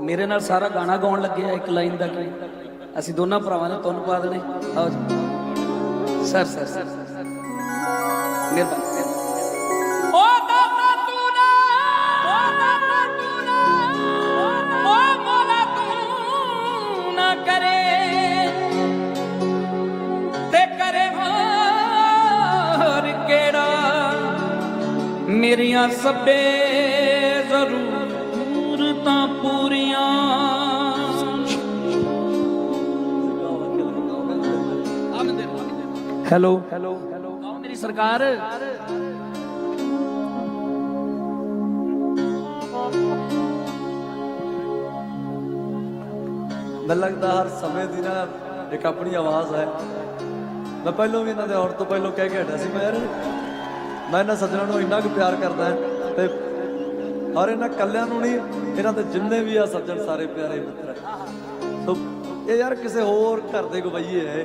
ਮੇਰੇ ਨਾਲ ਸਾਰਾ ਗਾਣਾ ਗਾਉਣ ਲੱਗਿਆ ਇੱਕ ਲਾਈਨ ਦਾ ਕੀ? ਅਸੀਂ ਦੋਨਾਂ ਭਰਾਵਾਂ ਨੇ ਤੁਹਾਨੂੰ ਪਾ ਦੇਣੇ। ਆਓ ਸਰ ਸਰ ਸਰ ਮਿਹਰਬਾਨੀ ਓ ਦਾਤਾ ਤੂੰ ਨਾ, ਓ ਦਾਤਾ ਤੂੰ ਨਾ, ਓ ਮੋਲਾ ਤੂੰ ਨਾ ਕਰੇ। ਤੇ ਕਰੇ ਹੋਰ ਕਿਹੜਾ? ਮੇਰੀਆਂ ਸਭੇ ਜ਼ਰੂਰ ਤਾਂ ਪੂਰੀ ਹੈਲੋ। ਹੈਲੋ ਕੌਣ ਮੇਰੀ ਸਰਕਾਰ। ਮੈਨੂੰ ਲੱਗਦਾ ਹਰ ਸਮੇਂ ਦੀ ਨਾ ਇੱਕ ਆਪਣੀ ਆਵਾਜ਼ ਹੈ। ਮੈਂ ਪਹਿਲਾਂ ਵੀ ਇਹਨਾਂ ਦੇ ਆਉਣ ਤੋਂ ਪਹਿਲਾਂ ਕਹਿ ਕੇ ਹਟਿਆ ਸੀ ਮੈਂ ਯਾਰ ਮੈਂ ਇਹਨਾਂ ਸੱਜਣਾਂ ਨੂੰ ਇੰਨਾ ਕੁ ਪਿਆਰ ਕਰਦਾ ਤੇ ਔਰ ਇਹਨਾਂ ਕੱਲਿਆਂ ਨੂੰ ਨਹੀਂ ਇਹਨਾਂ ਦੇ ਜਿੰਨੇ ਵੀ ਆ ਸੱਜਣ ਸਾਰੇ ਪਿਆਰੇ ਮਿੱਤਰ। ਸੋ ਇਹ ਯਾਰ ਕਿਸੇ ਹੋਰ ਘਰ ਦੇ ਗਵਈਏ ਹੈ।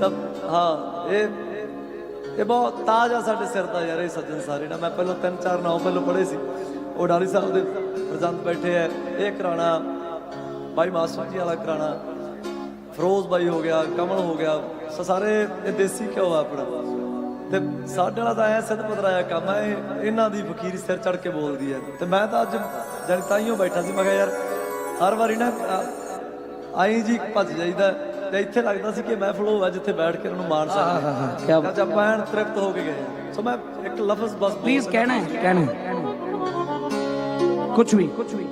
ਤਾਂ, ਹਾਂ, ਇਹ ਇਹ ਬਹੁਤ ਤਾਜ ਆ ਸਾਡੇ ਸਿਰ ਦਾ ਯਾਰ ਇਹ ਸੱਜਣ ਸਾਰੇ ਨਾ। ਮੈਂ ਪਹਿਲਾਂ ਤਿੰਨ ਚਾਰ ਨਾਮ ਪਹਿਲਾਂ ਪੜ੍ਹੇ ਸੀ। ਉਹ ਡਾਲੀ ਸਾਹਿਬ ਦੇ ਪ੍ਰਜੰਤ ਬੈਠੇ ਐ ਇਹ ਕਰਾਣਾ, ਬਾਈ ਮਾਸਟਰ ਜੀ ਵਾਲਾ ਕਰਾਣਾ। ਫਰੋਜ਼ ਬਾਈ ਹੋ ਗਿਆ, ਕਮਲ ਹੋ ਗਿਆ। ਸੋ, ਸਾਰੇ ਇਹ ਦੇਸੀ ਘਿਓ ਆ ਆਪਣਾ। ਤੇ ਸਾਡੇ ਵਾਲਾ ਤਾਂ ਐ ਸਿੱਧ ਪਤਰਾਇਆ ਕੰਮ ਹੈ ਇਹਨਾਂ ਦੀ ਫਕੀਰੀ ਸਿਰ ਚੜ ਕੇ ਬੋਲਦੀ ਹੈ ਤੇ ਮੈਂ ਤਾਂ ਅੱਜ ਜਨ ਤਾਈਓ ਬੈਠਾ ਸੀ। ਮੈਂ ਕਿਹਾ ਯਾਰ, ਹਰ ਵਾਰੀ ਨਾ ਆਈ ਜੀ ਭੱਜ ਜਾਈਦਾ। ਤੇ ਇੱਥੇ ਲੱਗਦਾ ਸੀ ਕਿ ਮਹਿਫਲ ਹੋਵੇ ਜਿੱਥੇ ਬੈਠ ਕੇ ਉਹਨਾਂ ਨੂੰ ਮਾਣ ਸਕਦੇ। ਕਿਆ ਅੱਜ ਆਪਾਂ ਐਨ ਤ੍ਰਿਪਤ ਹੋ ਕੇ ਗਏ ਹਾਂ। ਸੋ ਮੈਂ ਇੱਕ ਲਫ਼ਜ਼ ਬਸ ਪਲੀਜ਼ ਕਹਿਣਾ ਹੈ ਕਹਿਣਾ ਹੈ। ਕੁਝ ਵੀ ਕੁਝ ਵੀ।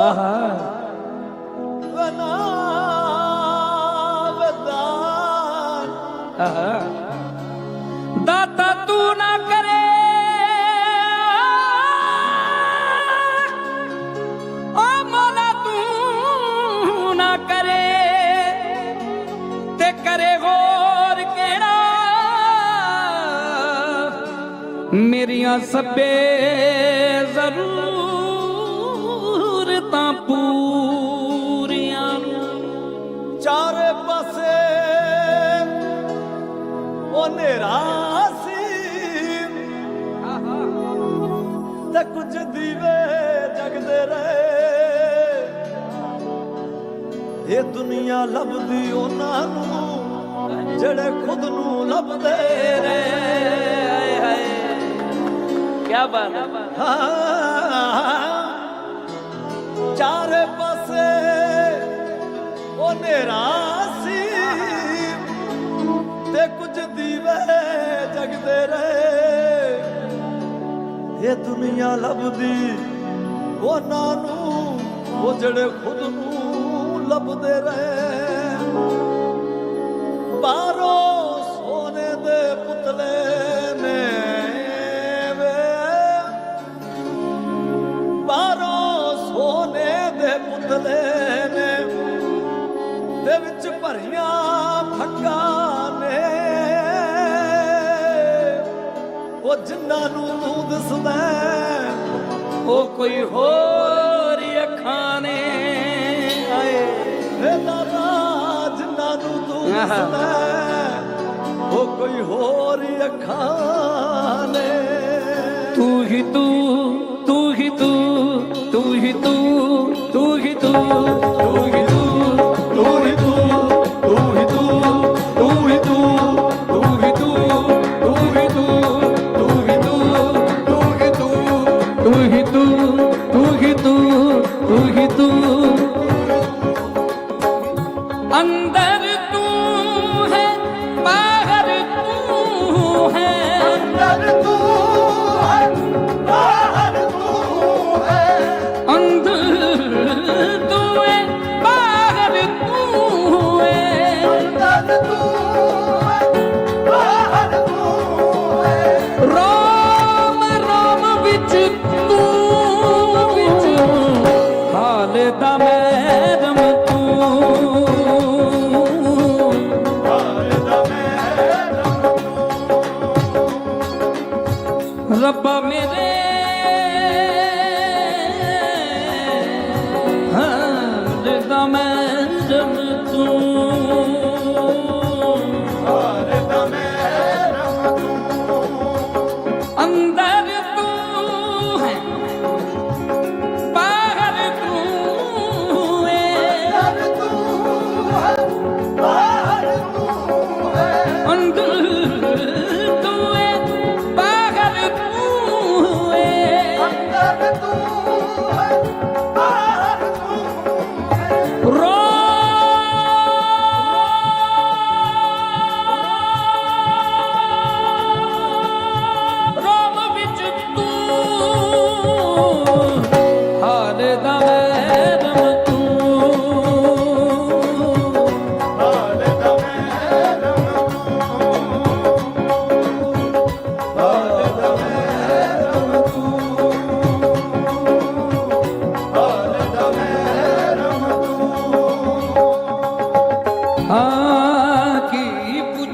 ਆਹਾ। ਵਨਾ ਵਦਾਨ ਆਹਾ ਦਾਤਾ ਤੂੰ ਨਾ ਕਰੇ। ਓ ਮੌਲਾ ਤੂੰ ਨਾ ਕਰੇ। ਤੇ ਕਰੇ ਹੋਰ ਕਿਹੜਾ? ਮੇਰੀਆਂ ਸਭੇ ਜ਼ਰੂਰਤਾਂ ਪੂਰੀਆਂ ਨੂੰ ਚਾਰੇ ਪਾਸੇ ਉਹ ਹਨੇਰਾ ਸੀ। ਤੇ ਕੁਝ ਦੀਵੇ ਜਗਦੇ ਰਹੇ। ਇਹ ਦੁਨੀਆ ਲੱਭਦੀ ਉਹਨਾਂ ਨੂੰ ਜਿਹੜੇ ਖੁਦ ਨੂੰ ਲੱਭਦੇ ਰਹੇ। ਹਾਏ ਹਾਏ ਕੀ ਬਾਤ ਹੈ। ਹਨੇਰਾ ਸੀ ਤੇ ਕੁਝ ਦੀਵੇ ਜਗਦੇ ਰਹੇ। ਇਹ ਦੁਨੀਆ ਲੱਭਦੀ ਉਹਨਾਂ ਨੂੰ, ਉਹ ਜਿਹੜੇ ਖੁਦ ਨੂੰ ਲੱਭਦੇ ਰਹੇ। ਬਾਹਰੋਂ ਭਰੀਆਂ ਫੱਕਾਂ ਨੇ। ਉਹ ਜਿਨ੍ਹਾਂ ਨੂੰ ਤੂੰ ਦਿਸਦਾ ਉਹ ਕੋਈ ਹੋਰ ਅੱਖਾਂ ਨੇ। ਆਏ ਇਹਦਾ ਰਾਜ ਜਿਨ੍ਹਾਂ ਨੂੰ ਤੂੰ ਦਿਸਦਾ ਉਹ ਕੋਈ ਹੋਰ ਅੱਖਾਂ ਨੇ। ਤੂੰ ਹੀ ਤੂੰ ਤੂੰ ਹੀ ਤੂੰ ਤੂੰ ਹੀ ਤੂੰ ਤੂੰ ਹੀ ਤੂੰ ਤੂੰ ਹੀ ਤੂੰ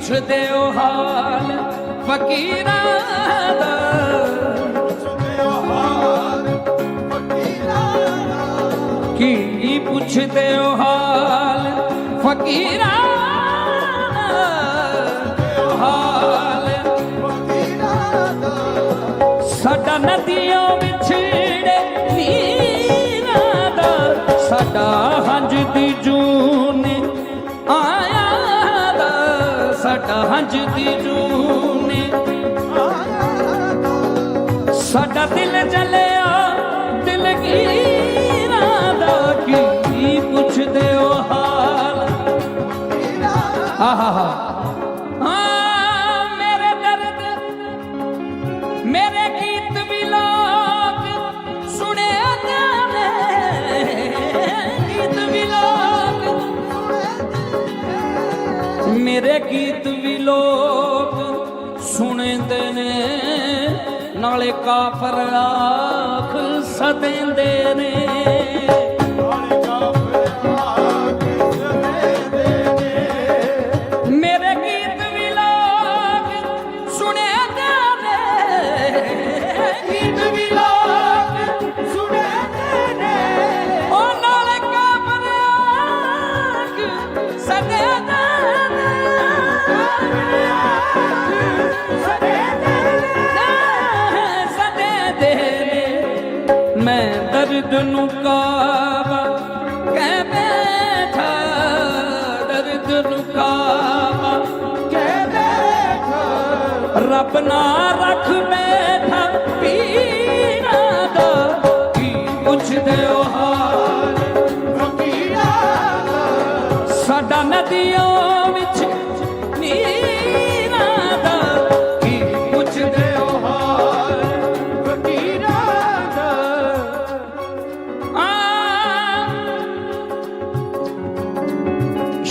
ਕੀ ਪੁੱਛਦੇ ਹੋ ਹਾਲ ਫਕੀਰਾਂ ਦਾ। ਕੀ ਪੁੱਛਦੇ ਹੋ ਹਾਲ ਫਕੀਰਾਂ ਦਾ। ਹਾਲ ਸਾਡਾ ਨਦੀਆਂ ਵਿਛੜੇ ਨੀਰਾਂ ਦਾ। ਸਾਡਾ ਹੰਝ ਦੀ ਜੂਨ ਸਾਡਾ ਹੰਝ ਦੀ ਜੂਨ। ਸਾਡਾ ਦਿਲ ਜਲਿਆ, ਦਿਲ ਗੀਰਾਂ ਦਾ ਕੀ ਪੁੱਛਦੇ ਹੋ ਹਾਲ? ਆਹਾ ਨਾਲੇ ਕਾਫਰ ਆਖ ਸਦੇਂਦੇ ਨੇ। ਦਰਦ ਨੂੰ ਕਾਵਾ ਕਹਿ ਬੈਠਾ ਦਰਦ ਨੂੰ ਕਾਵਾ ਕਹਿ ਬੈਠਾ ਰੱਬ ਨਾ ਰੱਖ ਬੈਠਾ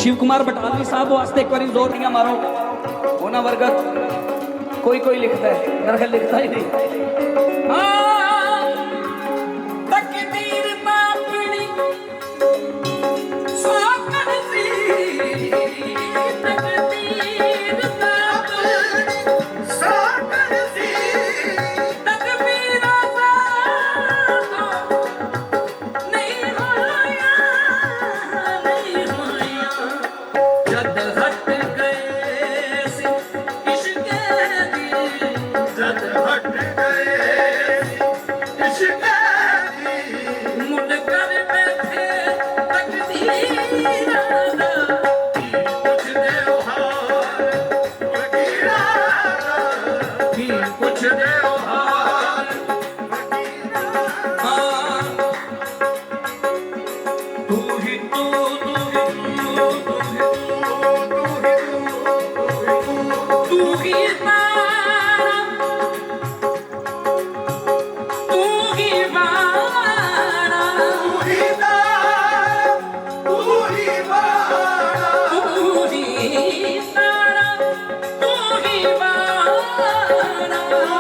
ਸ਼ਿਵ ਕੁਮਾਰ ਬਟਾਲਵੀ ਸਾਹਿਬ ਵਾਸਤੇ ਇੱਕ ਵਾਰੀ ਜ਼ੋਰ ਦੀਆਂ ਮਾਰੋ। ਉਹਨਾਂ ਵਰਗਾ ਕੋਈ ਕੋਈ ਲਿਖਦਾ ਹੈ। ਮੇਰਾ ਖਿਆਲ ਲਿਖਦਾ ਹੀ ਨਹੀਂ। ਆ ਮਾਰਾ ਓ